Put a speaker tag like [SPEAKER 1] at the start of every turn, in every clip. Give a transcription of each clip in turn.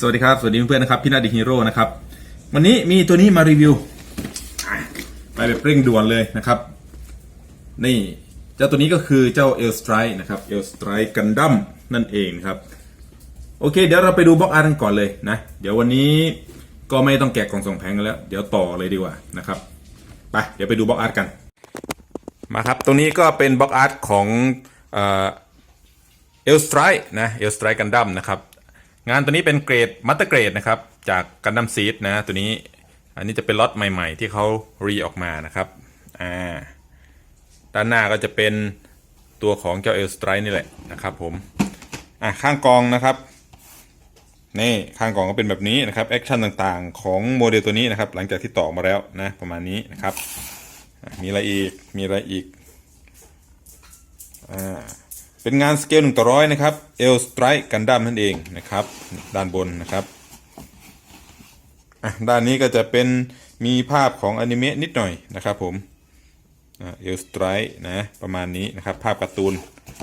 [SPEAKER 1] สวัสดีครับ สวัสดีเพื่อนๆนะครับ พี่นาดีฮีโร่นะครับ วันนี้มีตัวนี้มารีวิว ไปแบบเร่งด่วนเลยนะครับ นี่ เจ้าตัวนี้ก็คือเจ้าเอลสไตร์นะครับเอลสไตร์กันดั้มนั่นเองครับ โอเค เดี๋ยวเราไปดูบล็อกอาร์ตกันก่อนเลยนะ เดี๋ยววันนี้ก็ไม่ต้องแกะกล่องส่งแผงกันแล้ว เดี๋ยวต่อเลยดีกว่านะครับ ไป เดี๋ยวไปดูบล็อกอาร์ตกัน มาครับ ตรงนี้ก็เป็นบล็อกอาร์ตของเอลสไตร์นะเอลสไตร์กันดั้มนะครับ งานตัวนี้เป็นเกรดมัตเตอร์เกรดนะครับ จากกันดัมซีดนะตัวนี้ อันนี้จะเป็นล็อตใหม่ๆ ที่เขารีออกมานะครับอ่าด้านหน้าก็จะเป็นตัวของเจ้าเอลสไตร์นี่แหละนะครับผมอะข้างกองนะครับนี่ข้างกองก็เป็นแบบนี้นะครับแอคชั่นต่างๆ ของโมเดลตัวนี้นะครับ หลังจากที่ต่อมาแล้วนะประมาณนี้นะครับ มีอะไรอีกมีอะไรอีกอ่า เป็นงานสเกลหนึ่งต่อร้อยนะครับเอลสไตร์กันดั้มนั่นเองนะครับ ด้านบนนะครับด้านนี้ก็จะเป็นมีภาพของอนิเมะนิดหน่อยนะครับผมเอลสไตร์นะประมาณนี้นะครับ ภาพการ์ตูน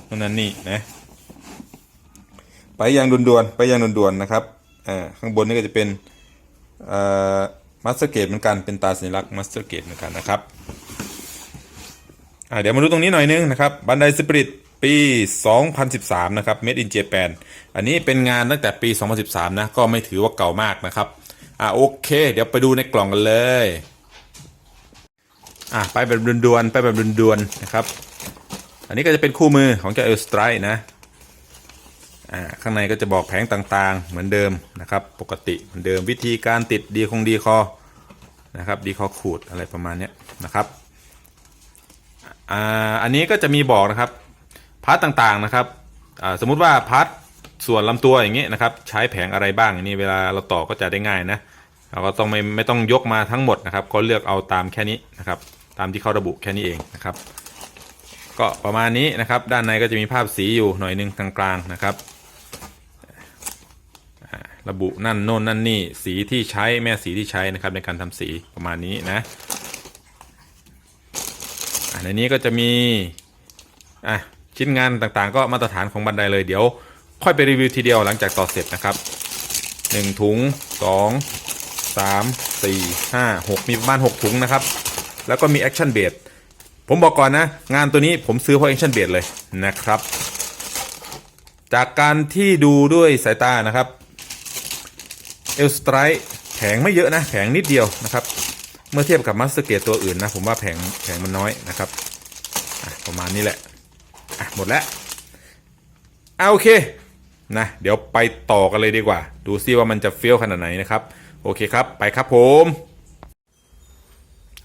[SPEAKER 1] เท่านั้นนี่นะไปอย่างด่วนๆไปอย่างด่วนๆนะครับข้างบนนี่ก็จะเป็นมัสเตอร์เกตเหมือนกันเป็นตาสัญลักษณ์มัสเตอร์เกตเหมือนกันนะครับเดี๋ยวมาดูตรงนี้หน่อยนึงนะครับบันไดสปริต ปี 2013 นะครับ Made in Japan อันนี้เป็นงานตั้งแต่ปี 2013 นะ ก็ไม่ถือว่าเก่ามากนะครับ อ่าโอเค เดี๋ยวไปดูในกล่องกันเลย อ่าไปแบบด่วนๆ ไปแบบด่วนๆ นะครับ อันนี้ก็จะเป็นคู่มือของเจ้าเอลสไตร์นะ อ่า ข้างในก็จะบอกแผงต่างๆ เหมือนเดิมนะครับ ปกติเหมือนเดิมวิธีการติดดีคงดีคอ นะครับ ดีคอขูดอะไรประมาณนี้นะครับอ่าอันนี้ก็จะมีบอกนะครับ พาร์ตต่างๆนะครับสมมุติว่าพาร์ตส่วนลำตัวอย่างเงี้ยนะครับ ใช้แผงอะไรบ้างนนี้เวลาเราต่อก็จะได้ง่ายนะเราก็ต้องไม่ไม่ต้องยกมาทั้งหมดนะครับ ก็เลือกเอาตามแค่นี้นะครับ ตามที่เขาระบุแค่นี้เองนะครับ ก็ประมาณนี้นะครับ ด้านในก็จะมีภาพสีอยู่หน่อยหนึงกลางๆนะครับ ระบุนั่นโน่นนั่นนี่สีที่ใช้แม่สีที่ใช้นะครับ ในการทำสีประมาณนี้นะอะในนี้ก็จะมีอะ ชิ้นงานต่างๆ ก็มาตรฐานของบันไดเลยเดี๋ยว ค่อยไปรีวิวทีเดียวหลังจากต่อเสร็จนะครับ1ถุง2 3 4 5 6 มีประมาณ 6 ถุงนะครับ แล้วก็มีแอคชั่นเบดผมบอกก่อนนะ งานตัวนี้ผมซื้อเพราะแอคชั่นเบดเลยนะครับ จากการที่ดูด้วยสายตานะครับเอลสไตร์แผงไม่เยอะนะ แผงนิดเดียวนะครับ เมื่อเทียบกับมัสเตอร์เกตตัวอื่นนะ ผมว่าแผงแผงมันน้อยนะครับ ประมาณนี้แหละ หมดแล้วเอะโอเคนะเดี๋ยวไปต่อกันเลยดีกว่า ดูซิว่ามันจะเฟี้ยวขนาดไหนนะครับ โอเคครับ ไปครับผม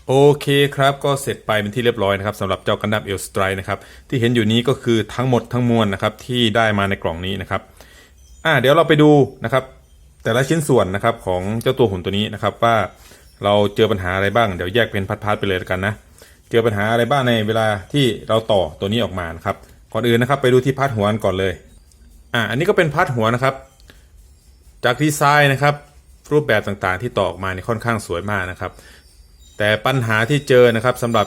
[SPEAKER 1] โอเคครับก็เสร็จไปเป็นที่เรียบร้อยนะครับสำหรับเจ้ากันดั้มเอลสไตร์นะครับที่เห็นอยู่นี้ก็คือทั้งหมดทั้งมวลนะครับที่ได้มาในกล่องนี้นะครับอะเดี๋ยวเราไปดูนะครับ แต่ละชิ้นส่วนนะครับของเจ้าตัวหุ่นตัวนี้นะครับว่าเราเจอปัญหาอะไรบ้างเดี๋ยวแยกเป็นพาร์ทๆไปเลยกันนะ เจอปัญหาอะไรบ้างในเวลาที่เราต่อตัวนี้ออกมานะครับ ก่อนอื่นนะครับไปดูที่พาร์ทหัวก่อนเลย อะอันนี้ก็เป็นพาร์ทหัวนะครับ จากดีไซน์นะครับ รูปแบบต่างๆที่ต่อออกมาเนี่ยค่อนข้างสวยมากนะครับ แต่ปัญหาที่เจอนะครับสำหรับ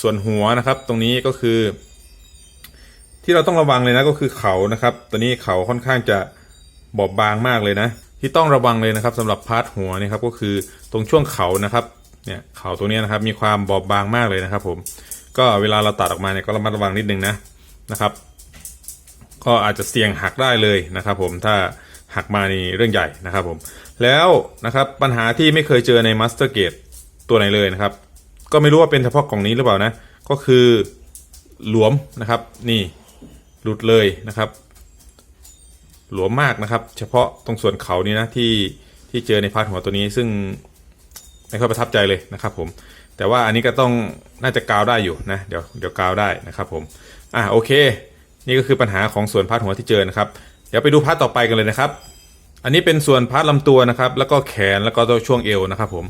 [SPEAKER 1] ส่วนหัวนะครับ ตรงนี้ก็คือ ที่เราต้องระวังเลยนะก็คือเขานะครับ ตัวนี้เขาค่อนข้างจะบอบบางมากเลยนะ ที่ต้องระวังเลยนะครับสำหรับพาร์ทหัวนี่ครับก็คือตรงช่วงเขานะครับ เนี่ยเขาตรงนี้นะครับมีความบอบบางมากเลยนะครับ ผม ก็เวลาเราตัดออกมาเนี่ยก็ระมัดระวังนิดนึงนะนะครับ ก็อาจจะเสี่ยงหักได้เลยนะครับ ผมถ้าหักมานี่เรื่องใหญ่นะครับผม แล้วนะครับปัญหาที่ไม่เคยเจอในมาสเตอร์เกตตัวไหนเลยนะครับ ก็ไม่รู้ว่าเป็นเฉพาะกล่องนี้หรือเปล่านะ ก็คือหลวมนะครับ นี่หลุดเลยนะครับ หลวมมากนะครับ เฉพาะตรงส่วนเขานี่นะที่ที่เจอในพาร์ทหัวตัวนี้ซึ่ง ไม่ค่อยประทับใจเลยนะครับผมแต่ว่าอันนี้ก็ต้องน่าจะกาวได้อยู่นะเดี๋ยวเดี๋ยวกาวได้นะครับผมอะโอเค นี่ก็คือปัญหาของส่วนพาร์ทหัวที่เจอนะครับ เดี๋ยวไปดูพาร์ทต่อไปกันเลยนะครับ อันนี้เป็นส่วนพาร์ทลำตัวนะครับ แล้วก็แขนแล้วก็ช่วงเอวนะครับผม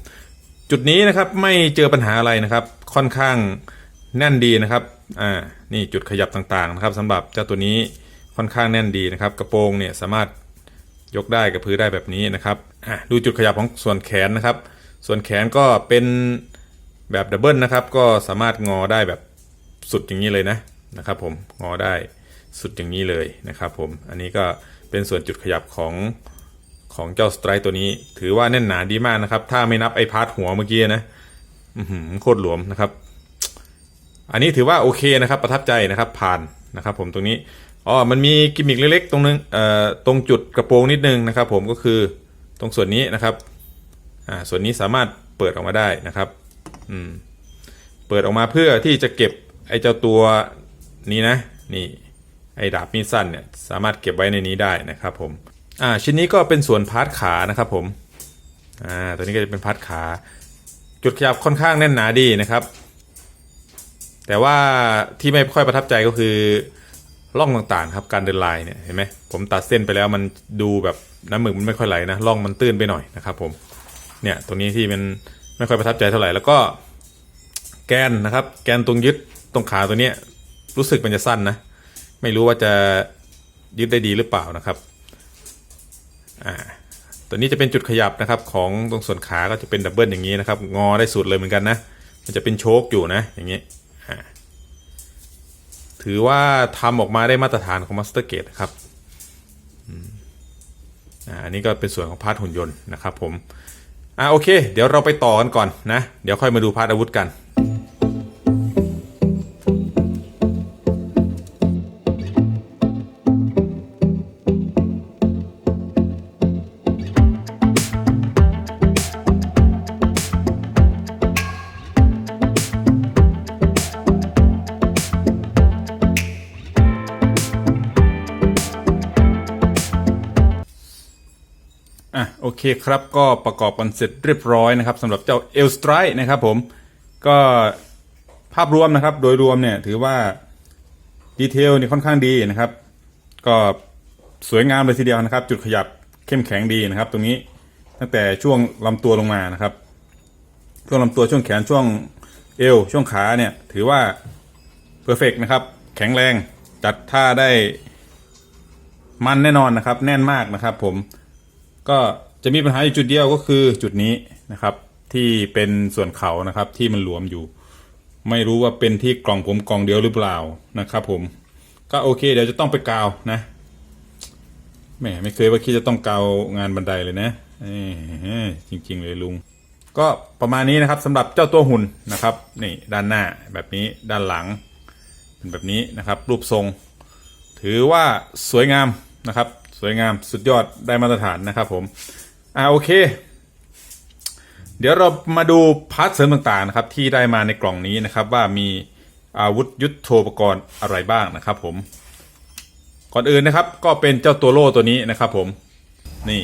[SPEAKER 1] จุดนี้นะครับไม่เจอปัญหาอะไรนะครับ ค่อนข้างแน่นดีนะครับอ่านี่จุดขยับต่างๆนะครับสำหรับเจ้าตัวนี้ค่อนข้างแน่นดีนะครับ กระโปรงเนี่ยสามารถยกได้กับพื้นได้แบบนี้นะครับอะดูจุดขยับของส่วนแขนนะครับ ส่วนแขนก็เป็นแบบดับเบิลนะครับ ก็สามารถงอได้แบบสุดอย่างนี้เลยนะนะครับ ผมงอได้สุดอย่างนี้เลยนะครับ ผมอันนี้ก็เป็นส่วนจุดขยับของของเจ้าสไตร์ตัวนี้ ถือว่าแน่นหนาดีมากนะครับ ถ้าไม่นับไอพาร์ทหัวเมื่อกี้นะหือโคตรหลวมนะครับ อันนี้ถือว่าโอเคนะครับ ประทับใจนะครับ ผ่านนะครับ ผมตรงนี้อ๋อมันมีกิมมิคเล็กๆ ตรงนึงเอ่อตรงจุดกระโปรงนิดนึงนะครับ ผมก็คือตรงส่วนนี้นะครับ อ่าส่วนนี้สามารถเปิดออกมาได้นะครับอืมเปิดออกมาเพื่อที่จะเก็บไอ้เจ้าตัวนี้นะนี่ไอ้ดาบมีดสั้นเนี่ยสามารถเก็บไว้ในนี้ได้นะครับผมอ่าชิ้นนี้ก็เป็นส่วนพาร์ทขานะครับผมอ่าตัวนี้ก็จะเป็นพาร์ทขา จุดขยับค่อนข้างแน่นหนาดีนะครับ แต่ว่าที่ไม่ค่อยประทับใจก็คือร่องต่างๆครับการเดินลายเนี่ยเห็นไหมผมตัดเส้นไปแล้วมันดูแบบน้ำหมึกมันไม่ค่อยไหลนะร่องมันตื้นไปหน่อยนะครับผม เนี่ยตรงนี้ที่มันไม่ค่อยประทับใจเท่าไหร่แล้วก็แกนนะครับ แกนตรงยึดตรงขาตัวเนี้ยรู้สึกมันจะสั้นนะ ไม่รู้ว่าจะยึดได้ดีหรือเปล่านะครับอ่าตัวนี้จะเป็นจุดขยับนะครับ ของตรงส่วนขาก็จะเป็นดับเบิลอย่างนี้นะครับ งอได้สุดเลยเหมือนกันนะ มันจะเป็นโชคอยู่นะ อย่างนี้ถือว่าทำออกมาได้มาตรฐานของ Master Gate นะครับอ่าอันนี้ก็เป็นส่วนของพาร์ทหุ่นยนต์นะครับผม อ่าโอเค เดี๋ยวเราไปต่อกันก่อนนะ เดี๋ยวค่อยมาดูพาร์ทอาวุธกัน โอเคครับก็ประกอบกันเสร็จเรียบร้อยนะครับสำหรับเจ้าเอลสไตร์นะครับผมก็ภาพรวมนะครับโดยรวมเนี่ยถือว่าดีเทลนี่ค่อนข้างดีนะครับ ก็สวยงามเลยทีเดียวนะครับ จุดขยับเข้มแข็งดีนะครับ ตรงนี้ตั้งแต่ช่วงลำตัวลงมานะครับ ช่วงลำตัวช่วงแขนช่วงเอวช่วงขาเนี่ยถือว่าเพอร์เฟกนะครับ แข็งแรงจัดท่าได้มันแน่นอนนะครับ แน่นมากนะครับ ผมก็ จะมีปัญหาอยู่จุดเดียวก็คือจุดนี้นะครับ ที่เป็นส่วนเขานะครับที่มันหลวมอยู่ ไม่รู้ว่าเป็นที่กล่องผมกล่องเดียวหรือเปล่านะครับ ผม ก็โอเค เดี๋ยวจะต้องไปกาวนะแหมไม่เคยว่าคิดจะต้องกาวงานบันไดเลยนะจริง ๆ เลยลุง ก็ประมาณนี้นะครับสำหรับเจ้าตัวหุ่นนะครับนี่ด้านหน้าแบบนี้ด้านหลัง เป็นแบบนี้นะครับ รูปทรง ถือว่าสวยงามนะครับ สวยงามสุดยอดได้มาตรฐานนะครับผม อ่าโอเค เดี๋ยวเรามาดูพาร์ทเสริมต่างๆนะครับ ที่ได้มาในกล่องนี้นะครับว่ามีอาวุธยุทโธปกรณ์อะไรบ้างนะครับ ผม ก่อนอื่นนะครับ ก็เป็นเจ้าตัวโล่ตัวนี้นะครับ ผมนี่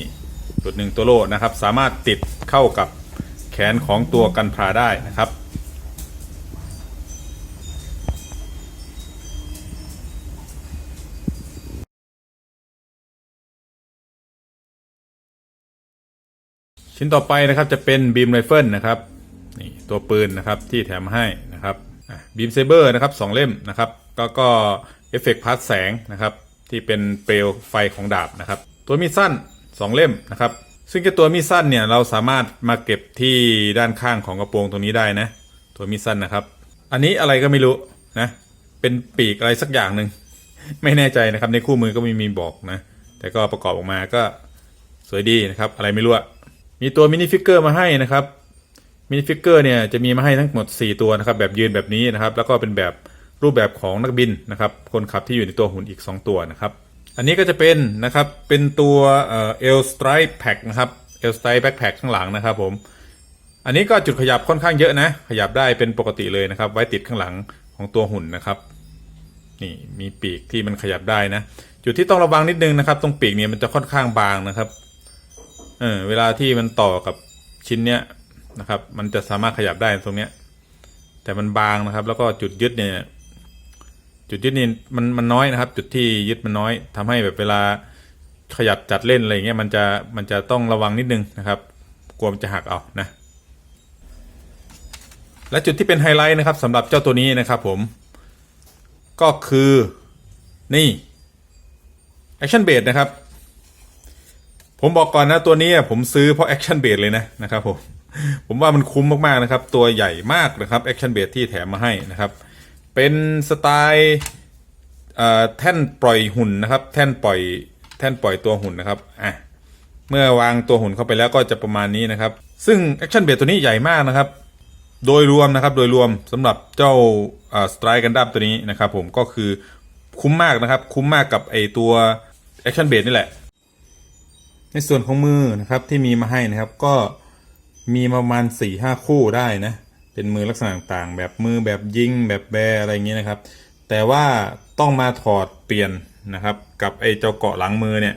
[SPEAKER 1] จุดหนึ่งตัวโล่นะครับ สามารถติดเข้ากับแขนของตัวกันพราได้นะครับ ชิ้นต่อไปนะครับจะเป็นบีมไรเฟิลนะครับนี่ตัวปืนนะครับที่แถมมาให้นะครับบีมเซเบอร์นะครับสองเล่มนะครับก็ก็เอฟเฟกต์พาร์ทแสงนะครับที่เป็นเปลวไฟของดาบนะครับ ตัวมีดสั้น 2 เล่มนะครับ ซึ่งตัวมีดสั้นเนี่ยเราสามารถมาเก็บที่ด้านข้างของกระโปรงตรงนี้ได้นะ ตัวมีดสั้นนะครับ อันนี้อะไรก็ไม่รู้นะเป็นปีกอะไรสักอย่างหนึ่งไม่แน่ใจนะครับในคู่มือก็ไม่มีบอกนะ แต่ก็ประกอบออกมาก็สวยดีนะครับ อะไรไม่รู้อะ มีตัวมินิฟิกเกอร์มาให้นะครับมินิฟิกเกอร์เนี่ยจะมีมาให้ทั้งหมด 4 ตัวนะครับ แบบยืนแบบนี้นะครับ แล้วก็เป็นแบบรูปแบบของนักบินนะครับ คนขับที่อยู่ในตัวหุ่นอีก 2 ตัวนะครับ อันนี้ก็จะเป็นนะครับเป็นตัวเอลสไตร์แพ็คนะครับเอลสไตร์แบ็คแพ็คข้างหลังนะครับผมอันนี้ก็จุดขยับค่อนข้างเยอะนะ ขยับได้เป็นปกติเลยนะครับ ไว้ติดข้างหลังของตัวหุ่นนะครับ นี่มีปีกที่มันขยับได้นะ จุดที่ต้องระวังนิดนึงนะครับ ตรงปีกเนี่ยมันจะค่อนข้างบางนะครับ เออเวลาที่มันต่อกับชิ้นเนี้ยนะครับ มันจะสามารถขยับได้ตรงเนี้ย แต่มันบางนะครับ แล้วก็จุดยึดเนี่ย จุดยึดนี่มันมันน้อยนะครับ จุดที่ยึดมันน้อยทำให้แบบเวลาขยับจัดเล่นอะไรเงี้ยมันจะมันจะต้องระวังนิดนึงนะครับ กลัวมันจะหักเอานะ และจุดที่เป็นไฮไลท์นะครับสำหรับเจ้าตัวนี้นะครับผม ก็คือนี่ Action Base นะครับ ผมบอกก่อนนะตัวนี้ผมซื้อเพราะแอคชั่นเบสเลยนะนะครับผมผมว่ามันคุ้มมากๆนะครับ ตัวใหญ่มากนะครับแอคชั่นเบสที่แถมมาให้นะครับ เป็นสไตล์แท่นปล่อยหุ่นนะครับ แท่นปล่อยแท่นปล่อยตัวหุ่นนะครับอะเมื่อวางตัวหุ่นเข้าไปแล้วก็จะประมาณนี้นะครับ ซึ่งแอคชั่นเบดตัวนี้ใหญ่มากนะครับ โดยรวมนะครับโดยรวมสำหรับเจ้าสไตร์กันดั้มตัวนี้นะครับ ผมก็คือคุ้มมากนะครับ คุ้มมากกับไอตัวแอคชั่นเบดนี่แหละ ในส่วนของมือนะครับที่มีมาให้นะครับก็มีประมาณ4ี่ห้าคู่ได้นะเป็นมือลักษณะต่างๆ แบบมือแบบยิงแบบแบรอะไรอย่างนี้นะครับ แต่ว่าต้องมาถอดเปลี่ยนนะครับ กับไอ้เจ้าเกาะหลังมือเนี่ย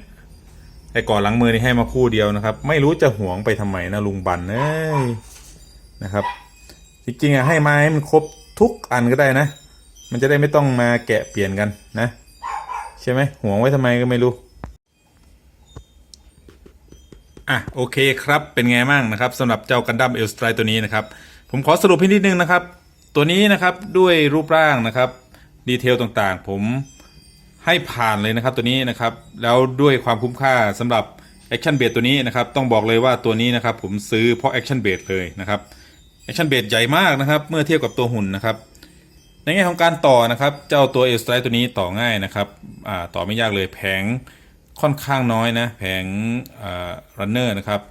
[SPEAKER 1] ไอ้เกาะหลังมือนี่ให้มาคู่เดียวนะครับ ไม่รู้จะหวงไปทำไมนะลุงบันเอ้ยนะครับ จริงๆอะให้มาให้มันครบทุกอันก็ได้นะ มันจะได้ไม่ต้องมาแกะเปลี่ยนกันนะ ใช่ไหมหวงไว้ทำไมก็ไม่รู้ อะโอเคครับเป็นไงบ้างนะครับสำหรับเจ้ากันดั้มเอลสไตร์ตัวนี้นะครับ ผมขอสรุปให้นิดนึงนะครับ ตัวนี้นะครับด้วยรูปร่างนะครับดีเทลต่างๆ ผมให้ผ่านเลยนะครับตัวนี้นะครับ แล้วด้วยความคุ้มค่าสำหรับแอคชั่นเบ e ตัวนี้นะครับ ต้องบอกเลยว่าตัวนี้นะครับผมซื้อเพราะแอคชั่นเบ e เลยนะครับแอคชั่นเบ e ใหญ่มากนะครับ เมื่อเทียบกับตัวหุ่นนะครับ ในแง่ของการต่อนะครับ เจ้าตัวเอลสไตร์ตัวนี้ต่อง่ายนะครับอ่าต่อไม่ยากเลยแผง ค่อนข้างน้อยนะแผงรันเนอร์นะครับ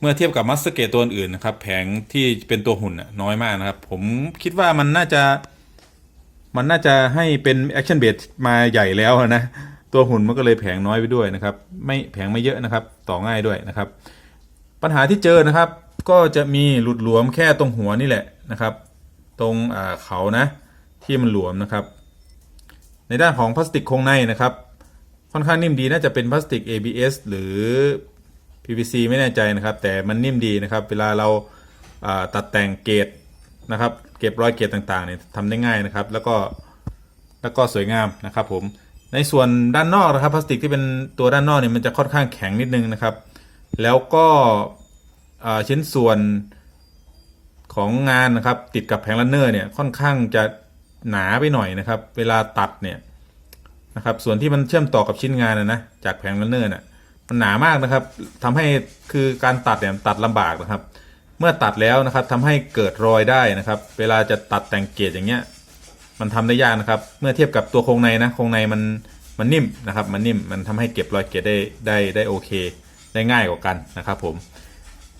[SPEAKER 1] เมื่อเทียบกับมัสเกตตัวอื่นนะครับ แผงที่เป็นตัวหุ่นน้อยมากนะครับ ผมคิดว่ามันน่าจะมันน่าจะให้เป็นแอคชั่นเบ e มาใหญ่แล้วนะตัวหุ่นมันก็เลยแผงน้อยไปด้วยนะครับ ไม่แผงไม่เยอะนะครับ ต่อง่ายด้วยนะครับ ปัญหาที่เจอนะครับ ก็จะมีหลุดหลวมแค่ตรงหัวนี่แหละนะครับ ตรงเขานะ ที่มันหลวมนะครับ ในด้านของพลาสติกโครงในนะครับ ค่อนข้างนิ่มดีน่าจะเป็นพลาสติก ABS หรือ PVC ไม่แน่ใจนะครับ แต่มันนิ่มดีนะครับ เวลาเราาตัดแต่งเกรดนะครับ เก็บรอยเกรดต่างๆเนี่ยทำได้ง่ายนะครับ แล้วก็แล้วก็สวยงามนะครับ ผมในส่วนด้านนอกนะครับพลาสติกที่เป็นตัวด้านนอกเนี่ยมันจะค่อนข้างแข็งนิดนึงนะครับ แล้วก็ชิ้นส่วนของงานนะครับ ติดกับแผงลันเนอร์เนี่ยค่อนข้างจะหนาไปหน่อยนะครับ เวลาตัดเนี่ย นะครับ ส่วนที่มันเชื่อมต่อกับชิ้นงานนะนะจากแผงลันเนอร์น่ะมันหนามากนะครับทำให้คือการตัดเนี่ยตัดลำบากนะครับ เมื่อตัดแล้วนะครับทำให้เกิดรอยได้นะครับ เวลาจะตัดแต่งเกจอย่างเงี้ย มันทำได้ยากนะครับ เมื่อเทียบกับตัวโครงในนะโครงในมันมันนิ่มนะครับ มันนิ่มมันทำให้เก็บรอยเกจได้ได้ได้โอเค ได้ง่ายกว่ากันนะครับ ผม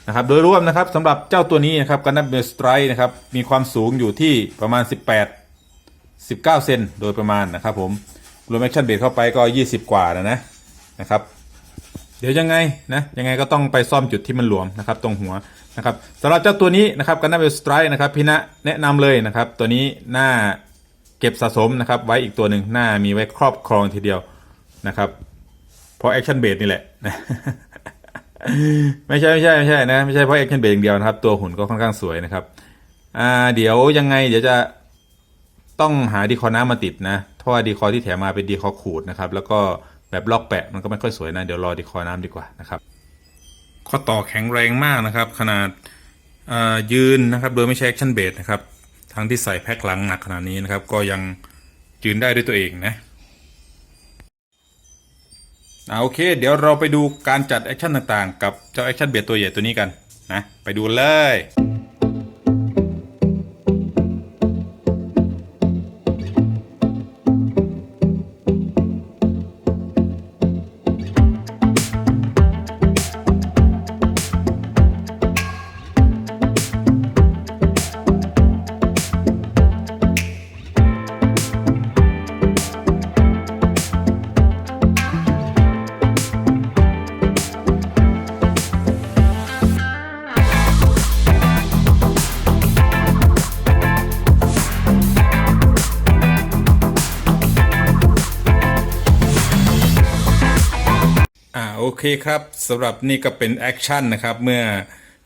[SPEAKER 1] นะครับโดยรวมนะครับสำหรับเจ้าตัวนี้นะครับกันดั้มเบลสไตร์นะครับมีความสูงอยู่ที่ประมาณ 18 19 เซนโดยประมาณนะครับผม รวมแอคชั่นเบรเข้าไปก็ 20 กว่านะนะนะครับ เดี๋ยวยังไงนะยังไงก็ต้องไปซ่อมจุดที่มันหลวมนะครับ ตรงหัวนะครับสำหรับเจ้าตัวนี้นะครับกันนาเบลสไตร์นะครับพี่ณแนะนำเลยนะครับ ตัวนี้หน้าเก็บสะสมนะครับ ไว้อีกตัวหนึ่งหน้ามีไว้ครอบครองทีเดียวนะครับเพราะแอคชั่นเบรนี่แหละนะไม่ใช่ไม่ใช่ไม่ใช่นะไม่ใช่เพราะแอคชั่นเบรอย่างเดียวนะครับ ตัวหุ่นก็ค่อนข้างสวยนะครับอ่าเดี๋ยวยังไงเดี๋ยวจะต้องหาดีคอน้ำมาติดนะ เพราว่าดีคอที่แถมมาเป็นดีคอขูดนะครับ แล้วก็แบบล็อกแปะมันก็ไม่ค่อยสวยนะ เดี๋ยวรอดีคอน้ำดีกว่านะครับ ข้อต่อแข็งแรงมากนะครับ ขนาดยืนนะครับโดยไม่ใช้แอคชั่นเบสนะครับทั้งที่ใส่แพ็คหลังหนักขนาดนี้นะครับ ก็ยังยืนได้ด้วยตัวเองนะอ่าโอเค เดี๋ยวเราไปดูการจัดแอคชั่นต่างๆ กับเจ้าแอคชั่นเบสตัวใหญ่ตัวนี้กันนะ ไปดูเลย เคครับสำหรับนี่ก็เป็นแอคชั่นนะครับ เมื่อ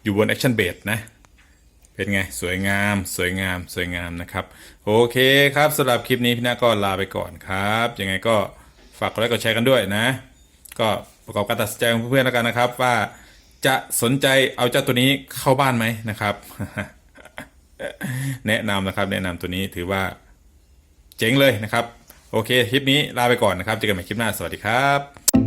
[SPEAKER 1] อยู่บนแอคชั่นเบสนะ เป็นไง สวยงาม สวยงาม สวยงามนะครับ โอเคครับสำหรับคลิปนี้พี่นาก็ลาไปก่อนครับ ยังไงก็ฝากกดไลค์กดแชร์กันด้วยนะ ก็ประกอบการตัดสินใจของเพื่อนๆแล้วกันนะครับ ว่าจะสนใจเอาเจ้าตัวนี้เข้าบ้านไหมนะครับ แนะนำนะครับ แนะนำตัวนี้ถือว่าเจ๋งเลยนะครับ โอเคคลิปนี้ลาไปก่อนนะครับเจอกันใหม่คลิปหน้าสวัสดีครับ